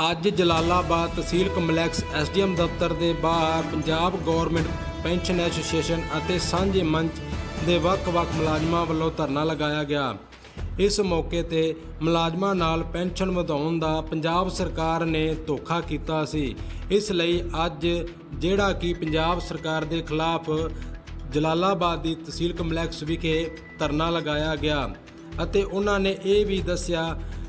ਅੱਜ ਜਲਾਲਾਬਾਦ ਤਹਿਸੀਲ complex SDM ਦਫ਼ਤਰ ਦੇ ਬਾਹਰ ਪੰਜਾਬ ਗਵਰਨਮੈਂਟ ਪੈਨਸ਼ਨ ਐਸੋਸੀਏਸ਼ਨ ਅਤੇ ਸਾਂਝੇ ਮੰਚ ਦੇ ਵੱਖ-ਵੱਖ ਮੁਲਾਜ਼ਮਾਂ ਵੱਲੋਂ ਧਰਨਾ ਲਗਾਇਆ ਗਿਆ। ਇਸ ਮੌਕੇ ਤੇ ਮੁਲਾਜ਼ਮਾਂ ਨਾਲ ਪੈਨਸ਼ਨ ਵਧਾਉਣ ਦਾ ਪੰਜਾਬ ਸਰਕਾਰ ਨੇ ਧੋਖਾ ਕੀਤਾ ਸੀ। ਇਸ ਲਈ ਅੱਜ ਜਿਹੜਾ ਕਿ ਪੰਜਾਬ ਸਰਕਾਰ ਦੇ ਖਿਲਾਫ ਜਲਾਲਾਬਾਦ ਦੀ ਤਹਿਸੀਲ ਕੰਪਲੈਕਸ ਵਿਖੇ ਧਰਨਾ ਲਗਾਇਆ ਗਿਆ ਅਤੇ ਉਹਨਾਂ ਨੇ ਇਹ ਵੀ ਦੱਸਿਆ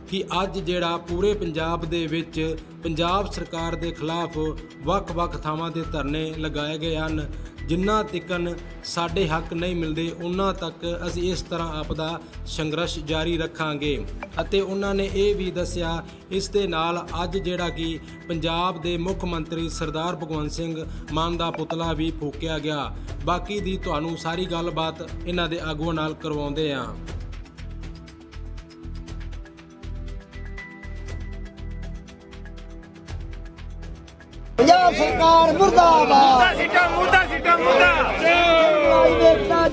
ਕਿ ਅੱਜ ਜਿਹੜਾ ਪੂਰੇ ਪੰਜਾਬ ਦੇ ਵਿੱਚ ਪੰਜਾਬ ਸਰਕਾਰ ਦੇ ਖਿਲਾਫ ਵੱਖ-ਵੱਖ ਥਾਵਾਂ ਤੇ ਧਰਨੇ ਲਗਾਏ ਗਏ ਹਨ, ਜਿੰਨਾ ਤੱਕਨ ਸਾਡੇ ਹੱਕ ਨਹੀਂ ਮਿਲਦੇ, ਉਹਨਾਂ ਤੱਕ ਅਸੀਂ ਇਸ ਤਰ੍ਹਾਂ ਆਪਦਾ ਸੰਘਰਸ਼ ਜਾਰੀ ਰੱਖਾਂਗੇ। ਅਤੇ ਉਹਨਾਂ ਨੇ ਇਹ ਵੀ ਦੱਸਿਆ, ਇਸ ਦੇ ਨਾਲ ਅੱਜ ਜਿਹੜਾ ਕਿ ਪੰਜਾਬ ਦੇ ਮੁੱਖ ਮੰਤਰੀ ਸਰਦਾਰ ਭਗਵੰਤ ਸਿੰਘ ਮਾਨ ਦਾ ਪੁਤਲਾ ਵੀ ਫੂਕਿਆ ਗਿਆ। ਬਾਕੀ ਦੀ ਤੁਹਾਨੂੰ ਸਾਰੀ ਗੱਲਬਾਤ ਇਹਨਾਂ ਦੇ ਆਗੂਆਂ ਨਾਲ ਕਰਵਾਉਂਦੇ ਹਾਂ ਪੰਜਾਬ ਸਰਕਾਰ ਮੁਰਦਾਬਾਦ।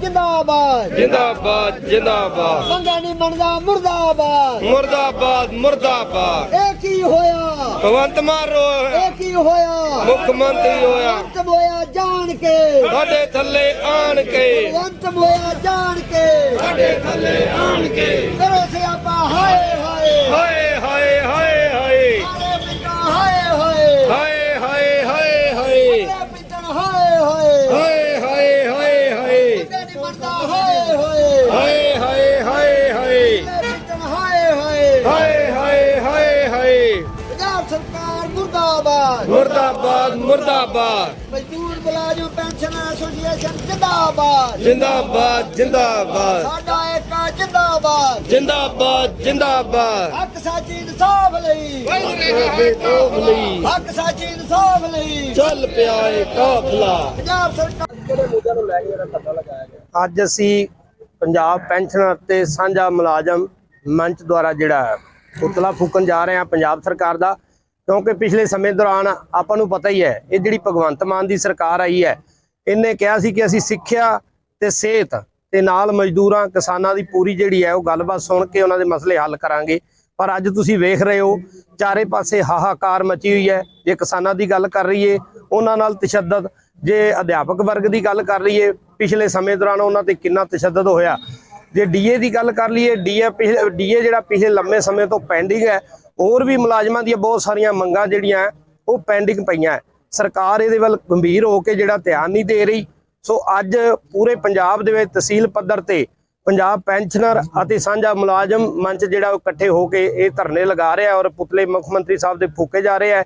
ਜਿੰਦਾਬਾਦ। ਜਿੰਦਾਬਾਦ ਜਿੰਦਾਬਾਦ। ਮੰਗਾ ਨਹੀਂ ਮੰਨਦਾ ਮੁਰਦਾਬਾਦ। ਮੁਰਦਾਬਾਦ ਮੁਰਦਾਬਾਦ। ਇਹ ਕੀ ਹੋਇਆ? ਭਗਵੰਤ ਮਾਨ ਰੋ ਇਹ ਕੀ ਹੋਇਆ? ਮੁੱਖ ਮੰਤਰੀ ਹੋਇਆ ਅੰਤ ਹੋਇਆ ਜਾਣ ਕੇ। ਸਾਡੇ ਥੱਲੇ ਆਣ ਕੇ। ਅੰਤ ਹੋਇਆ ਜਾਣ ਕੇ। ਸਾਡੇ ਥੱਲੇ ਆਣ ਕੇ। ਕਰੋ ਸਿਆਪਾ ਹਾਏ। ਮੁਰਦਾਬਾਦ। ਮੁਰਦਾਬਾਦ ਮੁਰਦਾਬਾਦ। ਮਜ਼ਦੂਰ ਮੁਲਾਜ਼ਮ ਪੈਨਸ਼ਨ ਐਸੋਸੀਏਸ਼ਨ ਜਿੰਦਾਬਾਦ। ਜਿੰਦਾਬਾਦ ਜਿੰਦਾਬਾਦ। ਸਾਡਾ ਇੱਕ ਜਿੰਦਾਬਾਦ। ਜਿੰਦਾਬਾਦ ਜਿੰਦਾਬਾਦ। ਹੱਕ ਸਾਚੀ ਇਨਸਾਫ ਲਈ। ਬੇਟੋਬ ਲਈ। ਹੱਕ ਸਾਚੀ ਇਨਸਾਫ ਲਈ। ਚੱਲ ਪਿਆ ਏ ਕਾਫਲਾ। ਪੰਜਾਬ ਸਰਕਾਰ ਅੱਜ ਅਸੀਂ ਪੰਜਾਬ ਪੈਨਸ਼ਨਰ ਤੇ ਸਾਂਝਾ ਮੁਲਾਜ਼ਮ ਮੰਚ ਦੁਆਰਾ ਜਿਹੜਾ ਪੁਤਲਾ ਫੂਕਣ ਜਾ ਰਹੇ ਹਾਂ ਪੰਜਾਬ ਸਰਕਾਰ ਦਾ। ਕਿਉਂਕਿ ਪਿਛਲੇ ਸਮੇਂ ਦੌਰਾਨ ਆਪਾਂ ਨੂੰ ਪਤਾ ਹੀ ਹੈ, ਇਹ ਜਿਹੜੀ ਭਗਵੰਤ ਮਾਨ ਦੀ ਸਰਕਾਰ ਆਈ ਹੈ, ਇਹਨੇ ਕਿਹਾ ਸੀ ਕਿ ਅਸੀਂ ਸਿੱਖਿਆ ਤੇ ਸਿਹਤ ਤੇ ਨਾਲ ਮਜ਼ਦੂਰਾਂ, ਕਿਸਾਨਾਂ ਦੀ ਪੂਰੀ ਜਿਹੜੀ ਹੈ ਉਹ ਗੱਲਬਾਤ ਸੁਣ ਕੇ ਉਹਨਾਂ ਦੇ ਮਸਲੇ ਹੱਲ ਕਰਾਂਗੇ। ਪਰ ਅੱਜ ਤੁਸੀਂ ਵੇਖ ਰਹੇ ਹੋ, ਚਾਰੇ ਪਾਸੇ ਹਾਹਾਕਾਰ ਮਚੀ ਹੋਈ ਹੈ, ਜੇ ਕਿਸਾਨਾਂ ਦੀ ਗੱਲ ਕਰ ਰਹੀਏ, ਉਹਨਾਂ ਨਾਲ ਤਸ਼ੱਦਦ, ਜੇ ਅਧਿਆਪਕ ਵਰਗ ਦੀ ਗੱਲ ਕਰ ਲਈਏ, ਪਿਛਲੇ ਸਮੇਂ ਦੌਰਾਨ ਉਹਨਾਂ ਤੇ ਕਿੰਨਾ ਤਸ਼ੱਦਦ ਹੋਇਆ। ਜੇ ਡੀਏ ਦੀ ਗੱਲ ਕਰ ਲਈਏ ਡੀਏ ਪਿਛਲੇ ਡੀਏ ਜਿਹੜਾ ਪਿਛਲੇ ਲੰਮੇ ਸਮੇਂ ਤੋਂ ਪੈਂਡਿੰਗ ਹੈ ਹੋਰ ਵੀ ਮੁਲਾਜ਼ਮਾਂ ਦੀਆਂ ਬਹੁਤ ਸਾਰੀਆਂ ਮੰਗਾਂ ਜਿਹੜੀਆਂ ਉਹ ਪੈਂਡਿੰਗ ਪਈਆਂ ਸਰਕਾਰ ਇਹਦੇ ਵੱਲ ਗੰਭੀਰ ਹੋ ਕੇ ਜਿਹੜਾ ਧਿਆਨ ਨਹੀਂ ਦੇ ਰਹੀ। ਸੋ ਅੱਜ ਪੂਰੇ ਪੰਜਾਬ ਦੇ ਵਿੱਚ ਤਹਿਸੀਲ ਪੱਧਰ ਤੇ ਪੰਜਾਬ ਪੈਨਸ਼ਨਰ ਅਤੇ ਸਾਂਝਾ ਮੁਲਾਜ਼ਮ ਮੰਚ ਜਿਹੜਾ ਉਹ ਇਕੱਠੇ ਹੋ ਕੇ ਇਹ ਧਰਨੇ ਲਗਾ ਰਿਹਾ ਔਰ ਪੁਤਲੇ ਮੁੱਖ ਮੰਤਰੀ ਸਾਹਿਬ ਦੇ ਫੂਕੇ ਜਾ ਰਹੇ ਹੈ।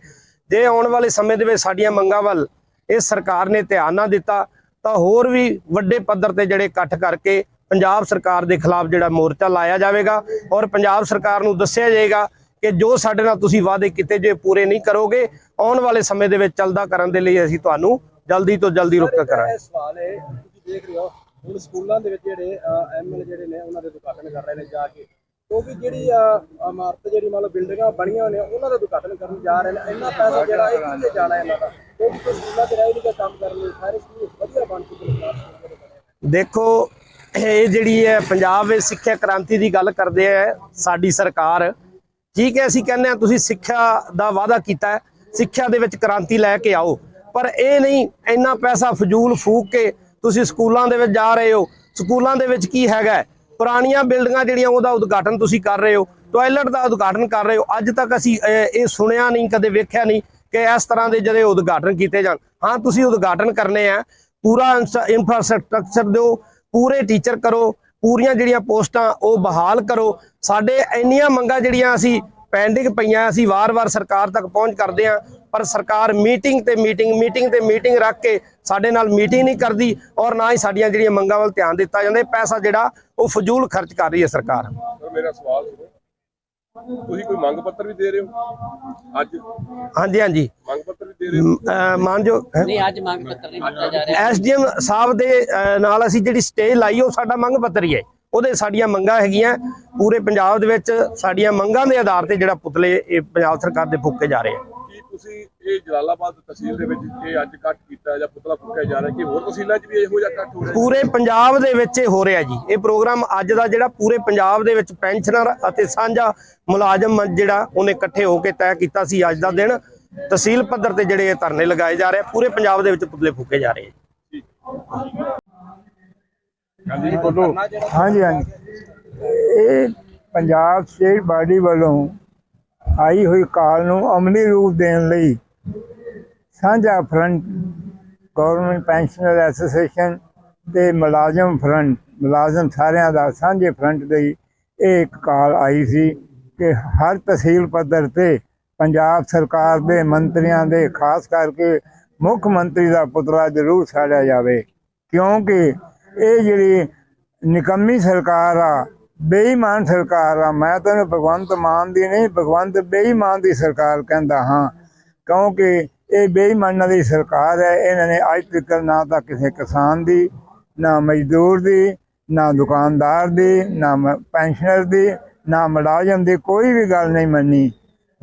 ਜੇ ਆਉਣ ਵਾਲੇ ਸਮੇਂ ਦੇ ਵਿੱਚ ਸਾਡੀਆਂ ਮੰਗਾਂ ਵੱਲ ਇਹ ਸਰਕਾਰ ਨੇ ਧਿਆਨ ਨਾ ਦਿੱਤਾ, ਤਾਂ ਹੋਰ ਵੀ ਵੱਡੇ ਪੱਧਰ ਤੇ ਜਿਹੜੇ ਇਕੱਠ ਕਰਕੇ ਪੰਜਾਬ ਸਰਕਾਰ ਦੇ ਖਿਲਾਫ ਜਿਹੜਾ ਮੋਰਚਾ ਲਾਇਆ ਜਾਵੇਗਾ। ਔਰ ਪੰਜਾਬ ਸਰਕਾਰ ਨੂੰ ਦੱਸਿਆ ਜਾਏਗਾ ਕਿ ਜੋ ਸਾਡੇ ਨਾਲ ਤੁਸੀਂ ਵਾਅਦੇ ਕੀਤੇ ਜੇ ਪੂਰੇ ਨਹੀਂ ਕਰੋਗੇ ਆਉਣ ਵਾਲੇ ਸਮੇਂ ਦੇ ਵਿੱਚ ਚੱਲਦਾ ਕਰਨ ਦੇ ਲਈ ਅਸੀਂ ਤੁਹਾਨੂੰ ਜਲਦੀ ਤੋਂ ਜਲਦੀ ਰੁਕ ਕਰਾਂਗੇ। ਸਵਾਲ ਹੈ ਤੁਸੀਂ ਦੇਖ ਰਹੇ ਹੋ ਹੁਣ ਸਕੂਲਾਂ ਦੇ ਵਿੱਚ ਜਿਹੜੇ ਐਮਐਲ ਜਿਹੜੇ ਨੇ ਉਹਨਾਂ ਦੇ ਉਦਘਾਟਨ ਕਰ ਰਹੇ ਨੇ ਜਾ ਕੇ। ਕਿਉਂਕਿ ਜਿਹੜੀ ਇਮਾਰਤ ਜਿਹੜੀ ਮੰਨ ਲਓ ਬਿਲਡਿੰਗਾਂ ਬਣੀਆਂ ਹੋਈਆਂ ਨੇ ਉਹਨਾਂ ਦਾ ਉਦਘਾਟਨ ਕਰਨ ਜਾ ਰਹੇ ਨੇ। ਇੰਨਾ ਪੈਸਾ ਜਿਹੜਾ ਇਹ ਕਿੱਥੇ ਜਾਣਾ ਇਹਨਾਂ ਦਾ? ਕਿਉਂਕਿ ਸਕੂਲਾਂ 'ਚ ਰਹਿ ਨਹੀਂ ਦਾ ਕੰਮ ਕਰਨ ਲਈ ਸਾਰੇ ਸਕੂਲ ਵਧੀਆ ਬਣ ਚੁੱਕੇ ਨੇ। ਦੇਖੋ ਇਹ ਜਿਹੜੀ ਹੈ ਪੰਜਾਬ ਵਿੱਚ ਸਿੱਖਿਆ ਕ੍ਰਾਂਤੀ ਦੀ ਗੱਲ ਕਰਦੇ ਹੈ ਸਾਡੀ ਸਰਕਾਰ ਠੀਕ ਹੈ ਅਸੀਂ ਕਹਿੰਦੇ ਹਾਂ ਤੁਸੀਂ ਸਿੱਖਿਆ ਦਾ ਵਾਅਦਾ ਕੀਤਾ ਹੈ, ਸਿੱਖਿਆ ਦੇ ਵਿੱਚ ਕ੍ਰਾਂਤੀ ਲੈ ਕੇ ਆਓ। ਪਰ ਇਹ ਨਹੀਂ, ਇੰਨਾ ਪੈਸਾ ਫਜ਼ੂਲ ਫੂਕ ਕੇ ਤੁਸੀਂ ਸਕੂਲਾਂ ਦੇ ਵਿੱਚ ਜਾ ਰਹੇ ਹੋ। ਸਕੂਲਾਂ ਦੇ ਵਿੱਚ ਕੀ ਹੈਗਾ ਪੁਰਾਣੀਆਂ ਬਿਲਡਿੰਗਾਂ ਜਿਹੜੀਆਂ ਉਹਦਾ ਉਦਘਾਟਨ ਤੁਸੀਂ ਕਰ ਰਹੇ ਹੋ, ਟਾਇਲਟ ਦਾ ਉਦਘਾਟਨ ਕਰ ਰਹੇ ਹੋ। ਅੱਜ ਤੱਕ ਅਸੀਂ ਇਹ ਸੁਣਿਆ ਨਹੀਂ, ਕਦੇ ਵੇਖਿਆ ਨਹੀਂ ਕਿ ਇਸ ਤਰ੍ਹਾਂ ਦੇ ਜਿਹੜੇ ਉਦਘਾਟਨ ਕੀਤੇ ਜਾਣ। ਹਾਂ, ਤੁਸੀਂ ਉਦਘਾਟਨ ਕਰਨੇ ਆ। ਪੂਰਾ ਇਨਫਰਾਸਟ੍ਰਕਚਰ ਦਿਓ, ਪੂਰੇ ਟੀਚਰ ਕਰੋ। ਪੂਰੀਆਂ ਜਿਹੜੀਆਂ ਪੋਸਟਾਂ ਉਹ ਬਹਾਲ ਕਰੋ। ਸਾਡੇ ਇੰਨੀਆਂ ਮੰਗਾਂ ਜਿਹੜੀਆਂ ਅਸੀਂ ਪੈਂਡਿੰਗ ਪਈਆਂ, ਅਸੀਂ ਵਾਰ-ਵਾਰ ਸਰਕਾਰ ਤੱਕ ਪਹੁੰਚ ਕਰਦੇ ਹਾਂ, ਪਰ ਸਰਕਾਰ ਮੀਟਿੰਗ ਤੇ ਮੀਟਿੰਗ ਮੀਟਿੰਗ ਤੇ ਮੀਟਿੰਗ ਰੱਖ ਕੇ ਸਾਡੇ ਨਾਲ ਮੀਟਿੰਗ ਨਹੀਂ ਕਰਦੀ ਔਰ ਨਾ ਹੀ ਸਾਡੀਆਂ ਜਿਹੜੀਆਂ ਮੰਗਾਂ ਵੱਲ ਧਿਆਨ ਦਿੱਤਾ ਜਾਂਦਾ। ਪੈਸਾ ਜਿਹੜਾ ਉਹ ਫਜ਼ੂਲ ਖਰਚ ਕਰ ਰਹੀ ਹੈ ਸਰਕਾਰ। ਮੇਰਾ ਸਵਾਲ ਤੁਸੀਂ ਕੋਈ ਮੰਗ ਪੱਤਰ ਵੀ ਦੇ ਰਹੇ ਹੋ? ਅੱਜ? ਹਾਂਜੀ ਹਾਂਜੀ। ਮੰਗ ਪੱਤਰ ਵੀ ਦੇ ਰਹੇ ਹੋ? ਮਾਨਜੋ ਨਹੀਂ ਅੱਜ ਮੰਗ ਪੱਤਰ ਨਹੀਂ ਦਿੱਤਾ ਜਾ ਰਿਹਾ। ਐਸਡੀਐਮ ਸਾਹਿਬ ਦੇ ਅਹ, ਨਾਲ ਅਸੀਂ ਜਿਹੜੀ ਸਟੇ ਲਾਈ ਉਹ ਸਾਡਾ ਮੰਗ ਪੱਤਰ ਹੀ ਹੈ। ਉਹਦੇ ਸਾਡੀਆਂ ਮੰਗਾਂ ਹੈਗੀਆਂ। ਪੂਰੇ ਪੰਜਾਬ ਦੇ ਵਿੱਚ ਸਾਡੀਆਂ ਮੰਗਾਂ ਦੇ ਆਧਾਰ ਤੇ ਜਿਹੜਾ ਪੁਤਲੇ ਇਹ ਪੰਜਾਬ ਸਰਕਾਰ ਦੇ ਫੂਕੇ ਜਾ ਰਹੇ ਆ। ਕੀ ਤੁਸੀਂ ਇਹ ਜਲਾਲਾਬਾਦ ਤਹਿਸੀਲ ਦੇ ਵਿੱਚ ਇਹ ਅੱਜ ਕੱਟ ਕੀਤਾ ਜਾਂ ਪੁਤਲਾ ਫੂਕਿਆ ਜਾ ਰਿਹਾ ਕਿ ਹੋਰ ਤਹਿਸੀਲਾਂ 'ਚ ਵੀ ਇਹੋ ਜਿਹਾ ਕੱਟ ਹੋ ਰਿਹਾ ਪੂਰੇ ਪੰਜਾਬ ਦੇ ਵਿੱਚ ਇਹ ਹੋ ਰਿਹਾ ਜੀ। ਇਹ ਪ੍ਰੋਗਰਾਮ ਅੱਜ ਦਾ ਜਿਹੜਾ ਪੂਰੇ ਪੰਜਾਬ ਦੇ ਵਿੱਚ ਪੈਨਸ਼ਨਰ ਅਤੇ ਸਾਂਝਾ ਮੁਲਾਜ਼ਮ ਜਿਹੜਾ ਉਹਨੇ ਇਕੱਠੇ ਹੋ ਕੇ ਤੈਅ ਕੀਤਾ ਸੀ ਅੱਜ ਦਾ ਦਿਨ। ਤਹਿਸੀਲ ਪੱਧਰ ਤੇ ਜਿਹੜੇ ਇਹ ਧਰਨੇ ਲਗਾਏ ਜਾ ਰਹੇ ਪੂਰੇ ਪੰਜਾਬ ਦੇ ਵਿੱਚ ਪੁਤਲੇ ਫੂਕੇ ਜਾ ਰਹੇ ਆ ਹਾਂਜੀ ਹਾਂਜੀ। ਇਹ ਪੰਜਾਬ ਸਟੇਟ ਬਾਡੀ ਵੱਲੋਂ ਆਈ ਹੋਈ ਕਾਲ ਨੂੰ ਅਮਲੀ ਰੂਪ ਦੇਣ ਲਈ ਸਾਂਝਾ ਫਰੰਟ ਗਵਰਨਮੈਂਟ ਪੈਨਸ਼ਨਰ ਐਸੋਸੀਏਸ਼ਨ ਤੇ ਮੁਲਾਜ਼ਮ ਫਰੰਟ, ਮੁਲਾਜ਼ਮ ਸਾਰਿਆਂ ਦਾ ਸਾਂਝੇ ਫਰੰਟ ਦੇ ਇਹ ਇੱਕ ਕਾਲ ਆਈ ਸੀ ਕਿ ਹਰ ਤਹਿਸੀਲ ਪੱਧਰ ਤੇ ਪੰਜਾਬ ਸਰਕਾਰ ਦੇ ਮੰਤਰੀਆਂ ਦੇ, ਖਾਸ ਕਰਕੇ ਮੁੱਖ ਮੰਤਰੀ ਦਾ ਪੁਤਲਾ ਜ਼ਰੂਰ ਸਾੜਿਆ ਜਾਵੇ। ਕਿਉਂਕਿ ਇਹ ਜਿਹੜੀ ਨਿਕੰਮੀ ਸਰਕਾਰ ਆ, ਬੇਈਮਾਨ ਸਰਕਾਰ ਆ, ਮੈਂ ਤਾਂ ਭਗਵੰਤ ਮਾਨ ਦੀ ਨਹੀਂ, ਭਗਵੰਤ ਬੇਈਮਾਨ ਦੀ ਸਰਕਾਰ ਕਹਿੰਦਾ ਹਾਂ। ਕਿਉਂਕਿ ਇਹ ਬੇਈਮਾਨਾਂ ਦੀ ਸਰਕਾਰ ਹੈ, ਇਹਨਾਂ ਨੇ ਅੱਜ ਤੱਕ ਨਾ ਤਾਂ ਕਿਸੇ ਕਿਸਾਨ ਦੀ, ਨਾ ਮਜ਼ਦੂਰ ਦੀ, ਨਾ ਦੁਕਾਨਦਾਰ ਦੀ, ਨਾ ਮ- ਪੈਨਸ਼ਨਰ ਦੀ, ਨਾ ਮੁਲਾਜ਼ਮ ਦੀ ਕੋਈ ਵੀ ਗੱਲ ਨਹੀਂ ਮੰਨੀ।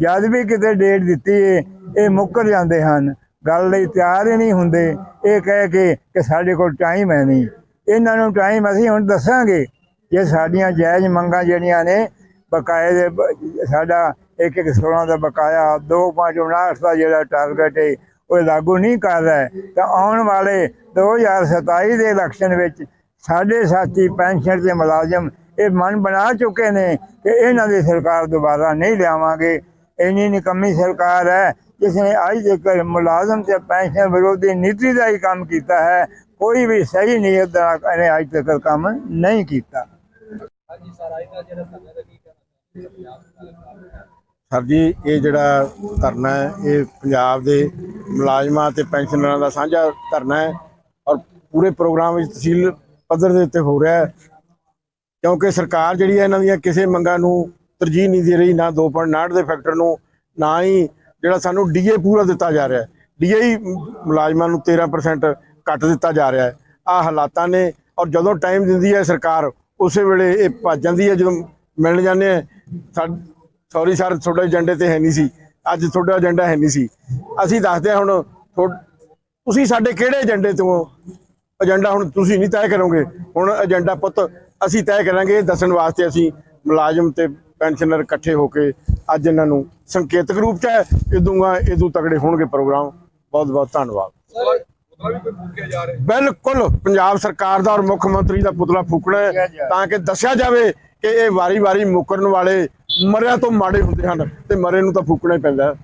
ਜਦ ਵੀ ਕਿਤੇ ਡੇਟ ਦਿੱਤੀ ਹੈ ਇਹ ਮੁੱਕਰ ਜਾਂਦੇ ਹਨ। ਗੱਲ ਲਈ ਤਿਆਰ ਹੀ ਨਹੀਂ ਹੁੰਦੇ। ਇਹ ਕਹਿ ਕੇ ਕਿ ਸਾਡੇ ਕੋਲ ਟਾਈਮ ਹੈ ਨਹੀਂ। ਇਹਨਾਂ ਨੂੰ ਟਾਈਮ ਅਸੀਂ ਹੁਣ ਦੱਸਾਂਗੇ। ਜੇ ਸਾਡੀਆਂ ਜਾਇਜ਼ ਮੰਗਾਂ ਜਿਹੜੀਆਂ ਨੇ, ਬਕਾਇਦੇ ਸਾਡਾ ਇੱਕ ਇੱਕ 16 ਦਾ ਬਕਾਇਆ 2.59 ਦਾ ਜਿਹੜਾ ਟਾਰਗੇਟ ਹੈ ਉਹ ਲਾਗੂ ਨਹੀਂ ਕਰ ਰਿਹਾ। ਤਾਂ ਆਉਣ ਵਾਲੇ 2027 ਦੇ ਇਲੈਕਸ਼ਨ ਵਿੱਚ ਸਾਡੇ ਸਾਥੀ ਪੈਨਸ਼ਨ ਤੇ ਮੁਲਾਜ਼ਮ ਇਹ ਮਨ ਬਣਾ ਚੁੱਕੇ ਨੇ ਕਿ ਇਹਨਾਂ ਦੀ ਸਰਕਾਰ ਦੁਬਾਰਾ ਨਹੀਂ ਲਿਆਵਾਂਗੇ। ਇੰਨੀ ਨਿਕੰਮੀ ਸਰਕਾਰ ਹੈ ਜਿਸ ਨੇ ਅੱਜ ਤੱਕ ਮੁਲਾਜ਼ਮ ਤੇ ਪੈਨਸ਼ਨ ਵਿਰੋਧੀ ਨੀਤੀ ਦਾ ਹੀ ਕੰਮ ਕੀਤਾ ਹੈ, ਕੋਈ ਵੀ ਸਹੀ ਨੀਅਤ ਦਾ ਇਹਨੇ ਅੱਜ ਤੱਕ ਕੰਮ ਨਹੀਂ ਕੀਤਾ। ਸਰ ਸਰ ਜੀ, ਇਹ ਜਿਹੜਾ ਧਰਨਾ ਹੈ, ਇਹ ਪੰਜਾਬ ਦੇ ਮੁਲਾਜ਼ਮਾਂ ਤੇ ਪੈਨਸ਼ਨਰਾਂ ਦਾ ਸਾਂਝਾ ਧਰਨਾ ਹੈ ਔਰ ਪੂਰੇ ਪ੍ਰੋਗਰਾਮ ਵਿੱਚ ਤਹਿਸੀਲ ਪੱਧਰ ਦੇ ਉੱਤੇ ਹੋ ਰਿਹਾ ਹੈ। ਕਿਉਂਕਿ ਸਰਕਾਰ ਜਿਹੜੀ ਹੈ, ਇਹਨਾਂ ਦੀਆਂ ਕਿਸੇ ਮੰਗਾਂ ਨੂੰ ਤਰਜੀਹ ਨਹੀਂ ਦੇ ਰਹੀ, ਨਾ 2.59 ਦੇ ਫੈਕਟਰ ਨੂੰ, ਨਾ ਹੀ ਜਿਹੜਾ ਸਾਨੂੰ ਡੀਏ ਪੂਰਾ ਦਿੱਤਾ ਜਾ ਰਿਹਾ ਹੈ। ਡੀਏ ਹੀ ਮੁਲਾਜ਼ਮਾਂ ਨੂੰ 13% ਕੱਟ ਦਿੱਤਾ ਜਾ ਰਿਹਾ ਹੈ। ਆ ਹਾਲਾਤਾਂ ਨੇ ਔਰ ਜਦੋਂ ਟਾਈਮ ਦਿੰਦੀ ਹੈ ਸਰਕਾਰ, ਉਸੇ ਵੇਲੇ ਇਹ ਭੱਜ ਜਾਂਦੀ ਹੈ, ਜਦੋਂ ਮਿਲਣ ਜਾਂਦੇ ਆ ਸੌਰੀ ਸਰ ਤੁਹਾਡੇ ਏਜੰਡੇ ਤੇ ਹੈ ਨਹੀਂ ਸੀ। ਅੱਜ ਤੁਹਾਡਾ ਏਜੰਡਾ ਹੈ ਨਹੀਂ ਸੀ। ਅਸੀਂ ਦੱਸਦੇ ਹਾਂ ਹੁਣ ਤੁਸੀਂ ਸਾਡੇ ਕਿਹੜੇ ਏਜੰਡੇ ਤੋਂ ਏਜੰਡਾ ਹੁਣ ਤੁਸੀਂ ਨਹੀਂ ਤੈਅ ਕਰੋਗੇ। ਹੁਣ ਏਜੰਡਾ ਪੁੱਤ ਅਸੀਂ ਤੈਅ ਕਰਾਂਗੇ ਇਹ ਦੱਸਣ ਵਾਸਤੇ ਅਸੀਂ ਮੁਲਾਜ਼ਮ ਤੇ ਪੈਨਸ਼ਨਰ ਇਕੱਠੇ ਹੋ ਕੇ ਅੱਜ ਇਹਨਾਂ ਨੂੰ ਸੰਕੇਤਕ ਰੂਪ ਚ ਹੈ। ਇਦੂਗਾ ਇਦੂ ਤਗੜੇ ਹੋਣਗੇ ਪ੍ਰੋਗਰਾਮ। ਬਹੁਤ ਬਹੁਤ ਧੰਨਵਾਦ। ਬਿਲਕੁਲ ਪੰਜਾਬ ਸਰਕਾਰ ਦਾ ਔਰ ਮੁੱਖ ਮੰਤਰੀ ਦਾ ਪੁਤਲਾ ਫੂਕਣਾ ਤਾਂ ਕਿ ਦੱਸਿਆ ਜਾਵੇ ਕਿ ਇਹ ਵਾਰੀ-ਵਾਰੀ ਮੁਕਰਨ ਵਾਲੇ ਮਰਿਆ ਤੋਂ ਮਾੜੇ ਹੁੰਦੇ ਹਨ ਤੇ ਮਰੇ ਨੂੰ ਤਾਂ ਫੂਕਣਾ ਹੀ ਪੈਂਦਾ ਹੈ।